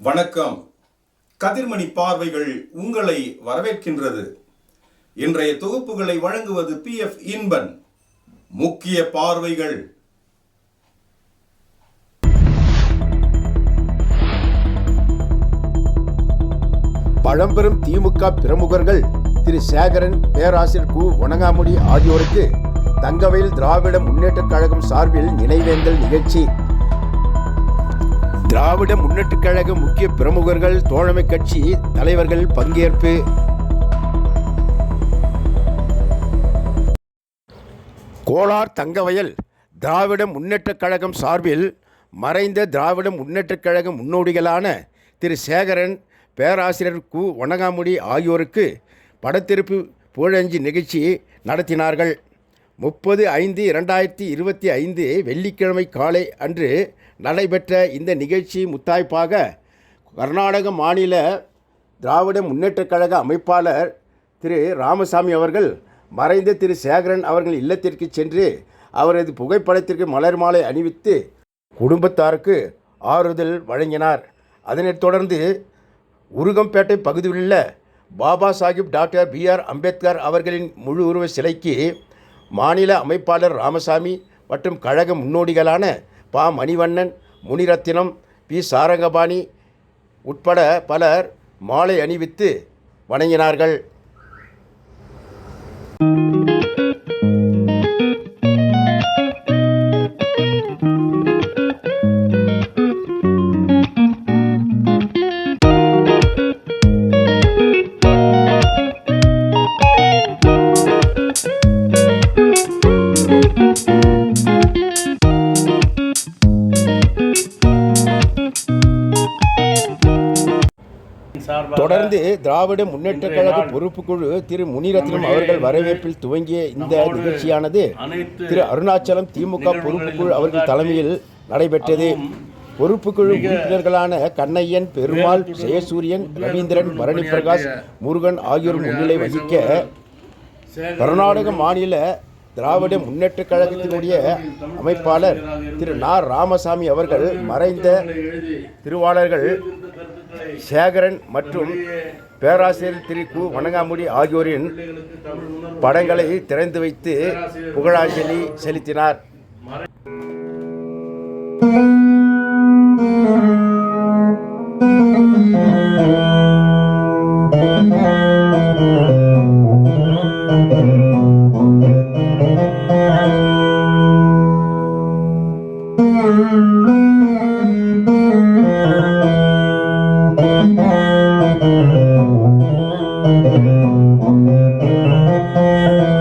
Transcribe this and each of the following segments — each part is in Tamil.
வணக்கம். கதிர்மணி பார்வைகள் உங்களை வரவேற்கின்றது. இன்றைய தொகுப்புகளை வழங்குவது பி. எஃப். இன்பன். முக்கிய பார்வைகள். பழம்பெரும் திமுக பிரமுகர்கள் திரு. சேகரன் பேராசிரியர் கு. வணங்காமுடி ஆகியோருக்கு தங்கவையில் திராவிட முன்னேற்றக் கழகம் சார்பில் நினைவேந்தல் நிகழ்ச்சி திராவிட முன்னேற்றக் கழக முக்கிய பிரமுகர்கள் தோழமை கட்சி தலைவர்கள் பங்கேற்பு. கோலார் தங்கவயல் திராவிட முன்னேற்றக் கழகம் சார்பில் மறைந்த திராவிட முன்னேற்றக் கழக முன்னோடிகளான திரு சேகரன் பேராசிரியர் கு. வணங்காமுடி ஆகியோருக்கு படத்திருப்பு புகழஞ்சி நிகழ்ச்சி நடத்தினார்கள். முப்பது ஐந்து இரண்டாயிரத்தி இருபத்தி ஐந்து வெள்ளிக்கிழமை காலை அன்று நடைபெற்ற இந்த நிகழ்ச்சி முத்தாய்ப்பாக கர்நாடக மாநில திராவிட முன்னேற்றக் கழக அமைப்பாளர் திரு ராமசாமி அவர்கள் மறைந்த திரு சேகரன் அவர்கள் இல்லத்திற்கு சென்று அவரது புகைப்படத்திற்கு மலர் மாலை அணிவித்து குடும்பத்தாருக்கு ஆறுதல் வழங்கினார். அதனைத் தொடர்ந்து உருகம்பேட்டை பகுதியிலுள்ள Baba Sahib doctor B R Ambedkar அவர்களின் முழு உருவ சிலைக்கு மாநில அமைப்பாளர் ராமசாமி மற்றும் கழக முன்னோடிகளான பா. மணிவண்ணன் முனிரத்தினம் பி. சாரங்கபாணி உட்பட பலர் மாலை அணிவித்து வணங்கினார்கள். தொடர்ந்து திராவிட முன்னேற்றக் கழக பொறுப்புக்குழு திரு முனிரத்னம் அவர்கள் வரவேற்பில் துவங்கிய இந்த நிகழ்ச்சியானது திரு அருணாச்சலம் திமுக பொறுப்புக்குழு அவர்கள் தலைமையில் நடைபெற்றது. பொறுப்புக்குழு உறுப்பினர்களான கண்ணையன் பெருமாள் ஜெயசூரியன் ரவீந்திரன் பரணி பிரகாஷ் முருகன் ஆகியோர் முன்னிலை வகிக்க கர்நாடக மாநில திராவிட முன்னேற்றக் கழகத்தினுடைய அமைப்பாளர் திரு நா ராமசாமி அவர்கள் மறைந்த திருவாளர்கள் சேகரன் மற்றும் பேராசிரியர் திரு கு. வணங்காமுடி ஆகியோரின் படங்களை திறந்து வைத்து புகழாஞ்சலி செலுத்தினார். Thank you.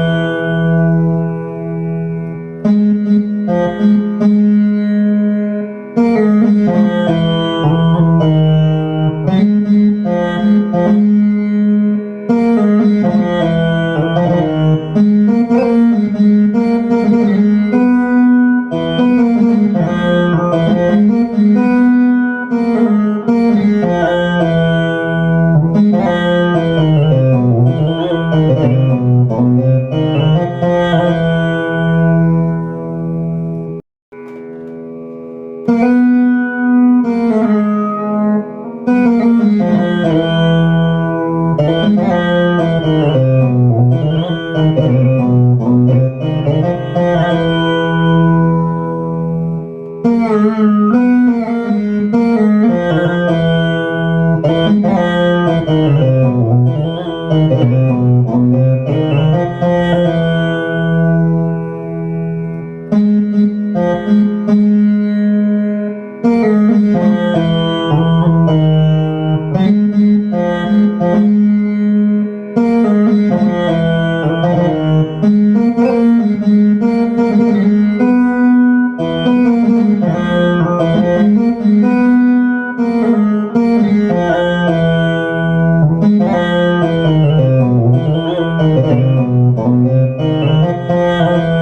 Música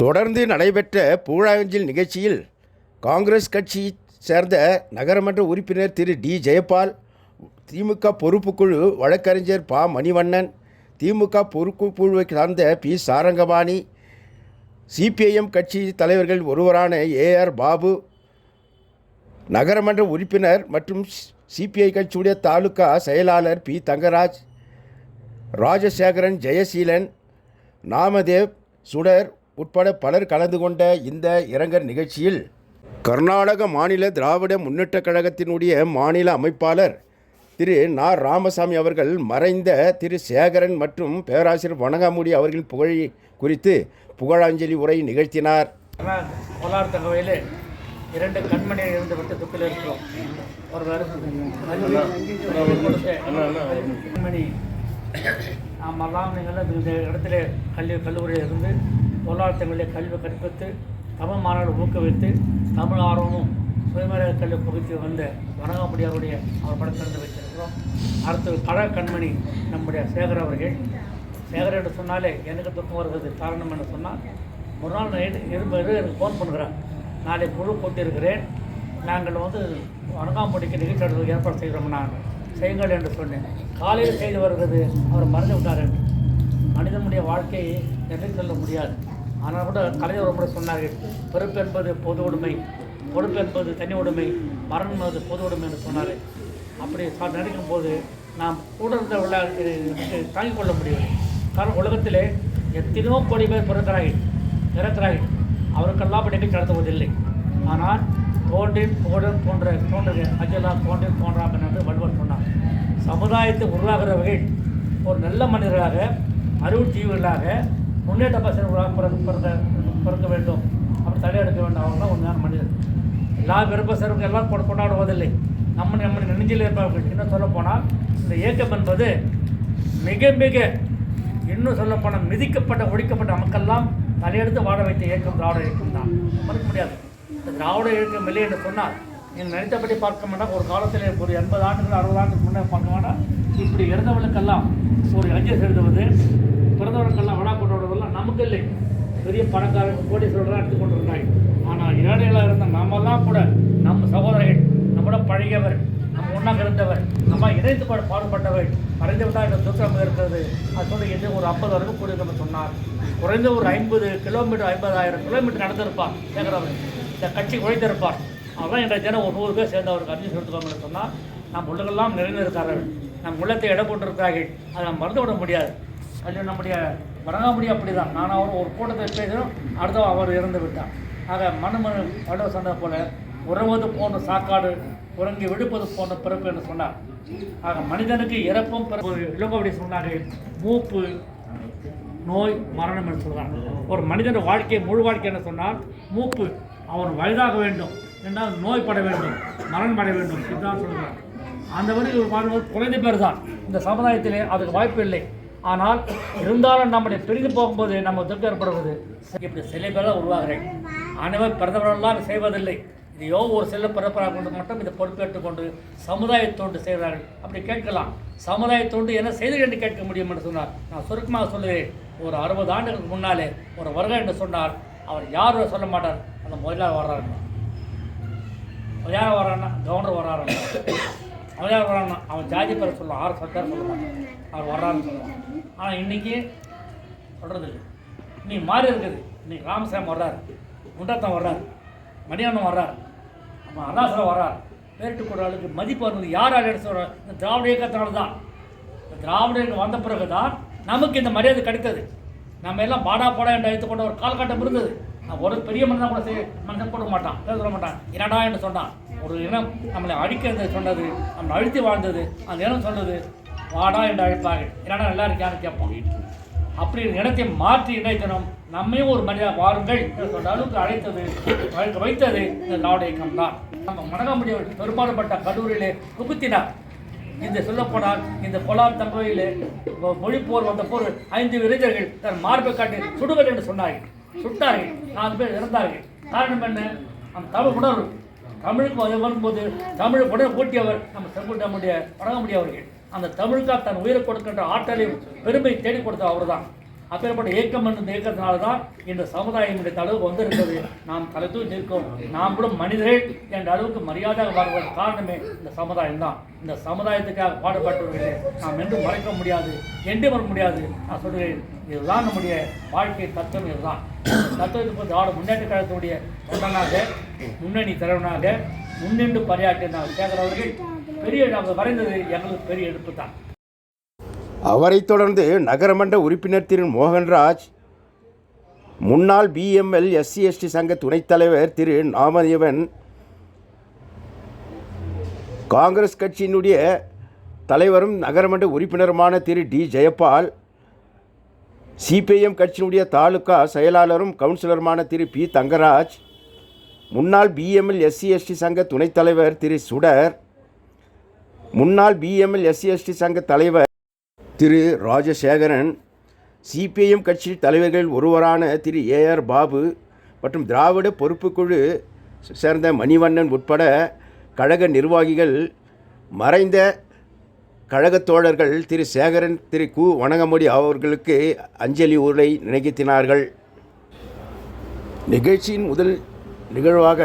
தொடர்ந்து நடைபெற்ற புகழாஞ்சல் நிகழ்ச்சியில் காங்கிரஸ் கட்சி சேர்ந்த நகரமன்ற உறுப்பினர் திரு டி. ஜெயபால் திமுக பொறுப்புக்குழு வழக்கறிஞர் பா. மணிவண்ணன் திமுக பொறுப்புக்குழுவை சார்ந்த பி. சாரங்கபாணி சிபிஐஎம் கட்சி தலைவர்கள் ஒருவரான ஏஆர் பாபு நகரமன்ற உறுப்பினர் மற்றும் சிபிஐ கட்சியுடைய தாலுகா செயலாளர் பி. தங்கராஜ் ராஜசேகரன் ஜெயசீலன் நாமதேவ் சுடர் உட்பட பலர் கலந்து கொண்ட இந்த இரங்கல் நிகழ்ச்சியில் கர்நாடக மாநில திராவிட முன்னேற்றக் கழகத்தினுடைய மாநில அமைப்பாளர் திரு நா ராமசாமி அவர்கள் மறைந்த திரு சேகரன் மற்றும் பேராசிரியர் வணங்காமுடி அவர்களின் புகழை குறித்து புகழாஞ்சலி உரை நிகழ்த்தினார் கோலார் இரண்டு கண்மணிகள் இருந்து விட்டு துப்பில் இருக்கிறோம் கொடுத்த கண்மணி நாமெல்லாம் நீங்கள் இந்த இடத்துல கல்வி கல்லூரியில் இருந்து கோலார் கல்வி கற்பித்து தமிழ் மாணவர்கள் ஊக்குவித்து தமிழ் ஆர்வமும் சுயமர கல்வி புகுத்தி வந்த வணங்காமுடியாருடைய அவர் படத்திறந்து வச்சிருக்கிறோம் அடுத்து கழ கண்மணி நம்முடைய சேகர் அவர்கள். சேகர் என்று சொன்னாலே எனக்கு துக்கம் வருகிறது. காரணம் என்ன சொன்னால் ஒரு நாள் நைட்டு இருப்பது எனக்கு ஃபோன் பண்ணுறேன் நாளை குழு கூட்டியிருக்கிறேன். நாங்கள் வந்து வணங்காம்படிக்கு நிகழ்ச்சி ஏற்பாடு செய்கிறோம் நாங்கள். செய்யுங்கள் என்று சொன்னேன். காலையில் செய்து வருகிறது அவர் மறந்து விட்டார் என்று. மனிதனுடைய வாழ்க்கையை என்று சொல்ல முடியாது. ஆனால் கூட கலைஞர் ஒரு முறை சொன்னார்கள் பொறுப்பு என்பது பொது உடைமை பொறுப்பு என்பது தனி உடைமை மரணம் என்பது பொது உடைமை என்று சொன்னார் அப்படி நினைக்கும் போது நாம் கூட இருந்த விளையாட்டு தாங்கிக் கொள்ள முடியவில்லை. காரணம் உலகத்திலே எத்தனையோ கோடி பேர் பிறக்கிறார்கள் இறக்கிறார்கள் அவருக்கெல்லாம் அப்படி நிகழ்ச்சி நடத்துவதில்லை. ஆனால் தோன்றின் கோடன் போன்ற தோன்றுக. அஜலா தோன்றின் தோன்றாமன் என்று வள்ளுவர் சொன்னார். சமுதாயத்தை உருவாகிறவர்கள் ஒரு நல்ல மனிதர்களாக அறிவு முன்னேற்ற பசங்களாக பிறக்க பிறந்த பிறக்க வேண்டும். அப்படி தடையெடுக்க வேண்டும். அவங்க தான் உண்மையான மனிதர். எல்லா விருப்பசரும் எல்லாம் கொண்டு கொண்டாடுவதில்லை. நம்ம நம்ம நெஞ்சில் இருப்பவர்கள் இன்னும் சொல்லப் போனால் இந்த இயக்கம் என்பது மிக மிக இன்னும் சொல்லப்போனால் மிதிக்கப்பட்ட ஒழிக்கப்பட்ட மக்கள்லாம் தலையெடுத்து வாழ வைத்த இயக்கம் திராவிட இயக்கம் தான் மறுக்க முடியாது. திராவிட இயக்கம் இல்லை என்று சொன்னால் நீங்கள் நினைத்தபடி பார்க்க வேண்டாம் ஒரு காலத்தில் ஒரு எண்பது ஆண்டுகள் அறுபது ஆண்டுக்கு முன்னே பார்க்க வேண்டாம் இப்படி இறந்தவர்களுக்கெல்லாம் ஒரு இளைஞர் செலுத்துவது பிறந்தவர்களுக்கெல்லாம் விழா கொண்டாடுவதெல்லாம் நமக்கு இல்லை. பெரிய பணக்காரங்க கோடீஸ்வரர்களாக எடுத்து கொண்டிருந்தாங்க ஆனால் ஏழைகளாக இருந்த நாமெல்லாம் கூட நம்ம சகோதரர்கள் நம்மளோட பழகியவர் நம்ம ஒன்றாக இருந்தவர் நம்ம இணைந்து பாடு பாடுபட்டவர் மறைந்து தான் இந்த துக்கம் இருக்கிறது. அது சொல்லி இது ஒரு ஐம்பது வரைக்கும் கூடியிருக்கணும் சொன்னார். குறைந்த ஒரு ஐம்பது கிலோமீட்டர் ஐம்பதாயிரம் கிலோமீட்டர் நடந்திருப்பார் கேட்குறவர் இந்த கட்சி உழைத்திருப்பார். அவன் இன்றைய தினம் ஒரு நூறு பேர் சேர்ந்து அவருக்கு அஞ்சு செலுத்துவாங்கன்னு சொன்னால் நம் உள்ளதெல்லாம் நிறைந்திருக்கிறார்கள். நம் உள்ளத்தை இடம் கொண்டிருக்கிறார்கள். அதை மறந்து விட முடியாது. அது நம்முடைய வணங்காமுடி அப்படி தான் நான் அவர் ஒரு கூட்டத்தை பேசுகிறோம் அடுத்த அவர் இறந்து விட்டார். ஆக மனுமனு வள்ளுவர் சொன்ன போல உறவது போன்ற சாக்காடு உறங்கி விடுப்பது போன்ற பிறப்பு என்று சொன்னார். ஆக மனிதனுக்கு இறப்பும் பிறப்பு இளங்கோவடி சொன்னார்கள். மூப்பு நோய் மரணம் என்று சொல்கிறாங்க ஒரு மனிதன் வாழ்க்கை முழு வாழ்க்கை என்ன சொன்னால் மூப்பு. அவன் வயதாக வேண்டும் என்றால் நோய்பட வேண்டும் மரணம் அடைய வேண்டும். இதுதான் சொல்கிறார் அந்த வழி வாழ்வது குறைந்த பேர் தான் இந்த சமுதாயத்திலே அதுக்கு வாய்ப்பு இல்லை. ஆனால் இருந்தாலும் நம்முடைய பிரிந்து போகும்போது நம்ம துக்கம் ஏற்படுவது இப்படி சில பேரெல்லாம் உருவாகிறேன் அனைவர் பிறந்தவர்களெல்லாம் செய்வதில்லை. இதையோ ஒரு சில பிறப்பராக கொண்டு மட்டும் இதை பொறுப்பேற்றுக் கொண்டு சமுதாயத்தோண்டு செய்கிறார்கள். அப்படி கேட்கலாம். சமுதாயத்தோண்டு என்ன செய்து என்று கேட்க முடியும் என்று சொன்னார். நான் சுருக்கமாக சொல்லுகிறேன். ஒரு அறுபது ஆண்டுகளுக்கு முன்னாலே ஒரு வருகை என்று சொன்னால் அவர் யாரும் சொல்ல மாட்டார். அந்த முதலாளி வர்றாருன்னு அவன் யார் வரான்னா கவர்னர் வர்றாருன்னு அவன் யார் வரான்னா அவன் ஜாதி பேரை சொல்லுவான் ஆறு சர்க்கார் சொல்லுவான் அவர் வர்றாருன்னு சொல்லுவான். ஆனால் இன்னைக்கு சொல்கிறது இல்லை. மாறி இருக்குது. இன்றைக்கி ராமசாமி வர்றாரு. முண்டத்தம் வர்றாரு. மணியண்ணன் வர்றார். நம்ம அதாசரம் வர்றார். பேரிட்டு கூட ஆளுக்கு மதிப்பு வருவது யாரால் எடுத்து சொல்கிறார் இந்த திராவிட இயக்கத்தினால தான். இந்த திராவிட இயக்கம் வந்த பிறகு தான் நமக்கு இந்த மரியாதை கிடைத்தது. நம்ம எல்லாம் பாடா பாடா என்று அழைத்து கொண்ட ஒரு காலகட்டம் இருந்தது. ஒரு பெரிய மனிதன் கூட செய்ய மனிதன் கொடுக்க மாட்டான் பேச சொல்ல மாட்டான். என்னடா என்று சொன்னான். ஒரு இனம் நம்மளை அழிக்கிறது சொன்னது நம்மளை அழுத்தி வாழ்ந்தது அந்த இனம் சொன்னது வாடா என்று அழைப்பார்கள். என்னடா எல்லாரும் யாரும் கேட்போம் அப்படி இனத்தை மாற்றி இணைக்கணும் நம்மையும் ஒரு மனிதன் வாருங்கள் என்று சொல்ற அளவுக்கு அழைத்தது வைத்தது இந்த திராவிட இயக்கம் தான் நம்ம மணகாமுடி பெரும்பாடுபட்ட கல்லூரியிலே புகுத்தினார். இந்த சொல்லப்போனால் இந்த பொலார் மொழி போர் வந்த போர் ஐந்து இளைஞர்கள் தன் மார்பை காட்டி சுடுவர் என்று சொன்னார்கள். சுட்டார்கள். நாலு பேர் இறந்தார்கள். காரணம் என்ன? அந்த தமிழ் உணர்வு. தமிழுக்கு அது வரும்போது தமிழ் உடல் கூட்டியவர் நம்ம செம்பு நம்முடைய வணங்க அவர்கள். அந்த தமிழுக்காக தன் உயிரை கொடுக்கின்ற ஆற்றலையும் பெருமை தேடி கொடுத்த அவர்தான். அப்பேற்பட்ட இயக்கம் என்ற இயக்கத்தினால தான் இந்த சமுதாயமுடைய தளவுக்கு வந்திருக்கிறது. நாம் தலை தூக்கி நிற்கும். நாம் கூட மனிதர்கள் என்ற அளவுக்கு மரியாதையாக வருவதற்கு காரணமே இந்த சமுதாயம் தான் இந்த சமுதாயத்துக்காக பாடுபட்டவர்களே நாம் என்றும் மறைக்க முடியாது என்று வர முடியாது. நான் சொல்கிறேன் இதுதான் நம்முடைய வாழ்க்கை தத்துவம் இதுதான். தத்துவத்தை பொறுத்து திராவிட முன்னேற்ற கழகத்துடைய தொண்டனாக முன்னணி தலைவனாக முன்னின்று பணியாற்றின சேகர் அவர்கள். பெரிய நாங்கள் வரைந்தது எங்களுக்கு பெரிய எடுப்பு தான். அவரைத் தொடர்ந்து நகரமன்ற உறுப்பினர் திரு மோகன்ராஜ் முன்னாள் பிஎம்எல் எஸ்சி எஸ்டி சங்க துணைத் தலைவர் திரு நாமதேவன் காங்கிரஸ் கட்சியினுடைய தலைவரும் நகரமன்ற உறுப்பினருமான திரு டி ஜெயபால் சிபிஐஎம் கட்சியினுடைய தாலுகா செயலாளரும் கவுன்சிலருமான திரு பி. தங்கராஜ் முன்னாள் பிஎம்எல் எஸ்சி எஸ்டி சங்க துணைத் தலைவர் திரு சுடர் முன்னாள் பிஎம்எல் எஸ்சி எஸ்டி சங்க தலைவர் திரு ராஜசேகரன் சிபிஐஎம் கட்சி தலைவர்கள் ஒருவரான திரு ஏ. ஆர். பாபு மற்றும் திராவிட பொறுப்புக்குழு சேர்ந்த மணிவண்ணன் உட்பட கழக நிர்வாகிகள் மறைந்த கழகத் தோழர்கள் திரு சேகரன் திரு கு. வணங்கமுடி அவர்களுக்கு அஞ்சலி உரை நினைத்தினார்கள் நிகழ்ச்சியின் முதல் நிகழ்வாக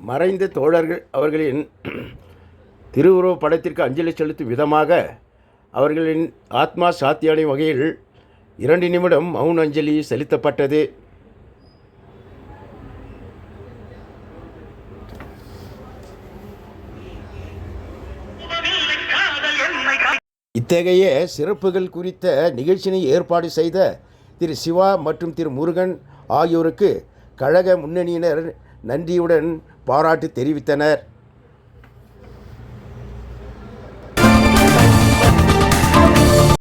மறைந்த தோழர்கள் அவர்களின் திருவுருவ படத்திற்கு அஞ்சலி செலுத்தும் விதமாக அவர்களின் ஆத்மா சாத்தியான வகையில் இரண்டு நிமிடம் மௌன அஞ்சலி செலுத்தப்பட்டது. இத்தகைய சிறப்புகள் குறித்த நிகழ்ச்சியினை ஏற்பாடு செய்த திரு சிவா மற்றும் திரு முருகன் ஆகியோருக்கு கழக முன்னணியினர் நன்றியுடன் பாராட்டு தெரிவித்தனர்.